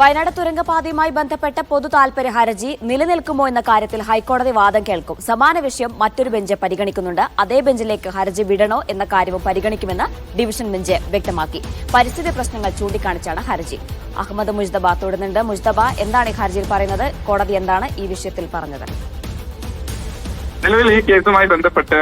വയനാട് തുരങ്കപാതയുമായി ബന്ധപ്പെട്ട പൊതു താൽപര്യ ഹർജി നിലനിൽക്കുമോ എന്ന കാര്യത്തിൽ ഹൈക്കോടതി വാദം കേൾക്കും. സമാന വിഷയം മറ്റൊരു ബെഞ്ച് പരിഗണിക്കുന്നുണ്ട്. അതേ ബെഞ്ചിലേക്ക് ഹർജി വിടണോ എന്ന കാര്യവും പരിഗണിക്കുമെന്ന് ഡിവിഷൻ ബെഞ്ച് വ്യക്തമാക്കി. പരിസ്ഥിതി പ്രശ്നങ്ങൾ ചൂണ്ടിക്കാണിച്ചാണ് ഹർജി. അഹമ്മദ് മുജ്തബ തുടരുന്നുണ്ട് മുജ്തബ എന്താണ് ഈ ഹർജിയിൽ പറയുന്നത്? കോടതി എന്താണ് ഈ വിഷയത്തിൽ പറഞ്ഞത്? നിലവിൽ ഈ കേസുമായി ബന്ധപ്പെട്ട്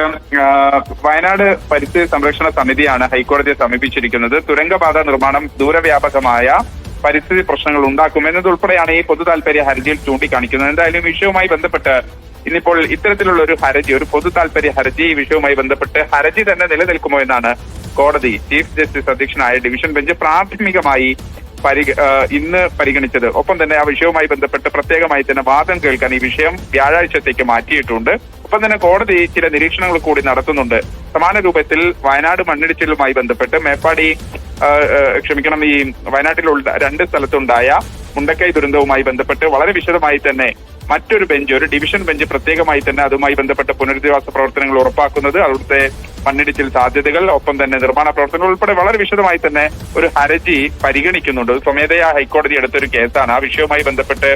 വയനാട് പരിസ്ഥിതി സംരക്ഷണ സമിതിയാണ് ഹൈക്കോടതിയെ സമീപിച്ചിരിക്കുന്നത്. തുരങ്കപാത നിർമ്മാണം ദൂരവ്യാപകമായ പരിസ്ഥിതി പ്രശ്നങ്ങൾ ഉണ്ടാക്കും എന്നതുൾപ്പെടെയാണ് ഈ പൊതു താല്പര്യ ഹർജിയിൽ ചൂണ്ടിക്കാണിക്കുന്നത്. എന്തായാലും വിഷയവുമായി ബന്ധപ്പെട്ട് ഇന്നിപ്പോൾ ഇത്തരത്തിലുള്ള ഒരു ഹർജി ഒരു പൊതു താല്പര്യ ഹർജി ഈ വിഷയവുമായി ബന്ധപ്പെട്ട് ഹർജി തന്നെ നിലനിൽക്കുമോ എന്നാണ് കോടതി ചീഫ് ജസ്റ്റിസ് അധ്യക്ഷനായ ഡിവിഷൻ ബെഞ്ച് പ്രാഥമികമായി പരിഗ ഇന്ന് പരിഗണിച്ചത്. ഒപ്പം തന്നെ ആ വിഷയവുമായി ബന്ധപ്പെട്ട് പ്രത്യേകമായി തന്നെ വാദം കേൾക്കാൻ ഈ വിഷയം വ്യാഴാഴ്ചത്തേക്ക് മാറ്റിയിട്ടുണ്ട്. ഒപ്പം തന്നെ കോടതി ചില നിരീക്ഷണങ്ങൾ കൂടി നടത്തുന്നുണ്ട്. സമാന രൂപത്തിൽ വയനാട് മണ്ണിടിച്ചിലുമായി ബന്ധപ്പെട്ട് മേപ്പാടി ക്ഷമിക്കണം ഈ വയനാട്ടിലുള്ള രണ്ട് സ്ഥലത്തുണ്ടായ മുണ്ടക്കൈ ദുരന്തവുമായി ബന്ധപ്പെട്ട് വളരെ വിശദമായി തന്നെ മറ്റൊരു ബെഞ്ച് ഒരു ഡിവിഷൻ ബെഞ്ച് പ്രത്യേകമായി തന്നെ അതുമായി ബന്ധപ്പെട്ട പുനരധിവാസ പ്രവർത്തനങ്ങൾ ഉറപ്പാക്കുന്നത് അവിടുത്തെ മണ്ണിടിച്ചിൽ സാധ്യതകൾ ഒപ്പം തന്നെ നിർമ്മാണ പ്രവർത്തനങ്ങൾ ഉൾപ്പെടെ വളരെ വിശദമായി തന്നെ ഒരു ഹർജി പരിഗണിക്കുന്നുണ്ട്. സ്വമേധയാ ഹൈക്കോടതി എടുത്തൊരു കേസാണ്. ആ വിഷയവുമായി ബന്ധപ്പെട്ട്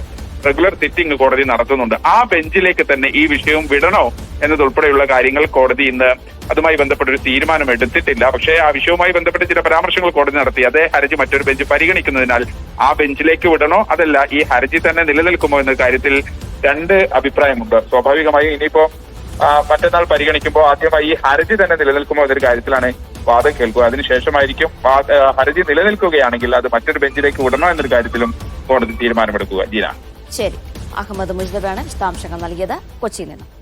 റെഗുലർ സിറ്റിംഗ് കോടതി നടത്തുന്നുണ്ട്. ആ ബെഞ്ചിലേക്ക് തന്നെ ഈ വിഷയം വിടണോ എന്നതുൾപ്പെടെയുള്ള കാര്യങ്ങൾ കോടതി ഇന്ന് അതുമായി ബന്ധപ്പെട്ട ഒരു തീരുമാനം എടുത്തിട്ടില്ല. പക്ഷേ ആ വിഷയവുമായി ബന്ധപ്പെട്ട് ചില പരാമർശങ്ങൾ കോടതി നടത്തി. അതേ ഹർജി മറ്റൊരു ബെഞ്ച് പരിഗണിക്കുന്നതിനാൽ ആ ബെഞ്ചിലേക്ക് വിടണോ അതല്ല ഈ ഹർജി തന്നെ നിലനിൽക്കുമോ എന്ന കാര്യത്തിൽ രണ്ട് അഭിപ്രായമുണ്ട്. സ്വാഭാവികമായി ഇനിയിപ്പോ മറ്റന്നാൾ പരിഗണിക്കുമ്പോൾ ആദ്യമായി ഈ ഹർജി തന്നെ നിലനിൽക്കുമോ എന്നൊരു കാര്യത്തിലാണ് വാദം കേൾക്കുക. അതിനുശേഷമായിരിക്കും ഹർജി നിലനിൽക്കുകയാണെങ്കിൽ അത് മറ്റൊരു ബെഞ്ചിലേക്ക് വിടണോ എന്നൊരു കാര്യത്തിലും കോടതി തീരുമാനമെടുക്കുക. ജീന. ശരി. അഹമ്മദ് മുജ്ദബാണ് വിശദാംശങ്ങൾ നൽകിയത്. കൊച്ചിയിൽ നിന്നും.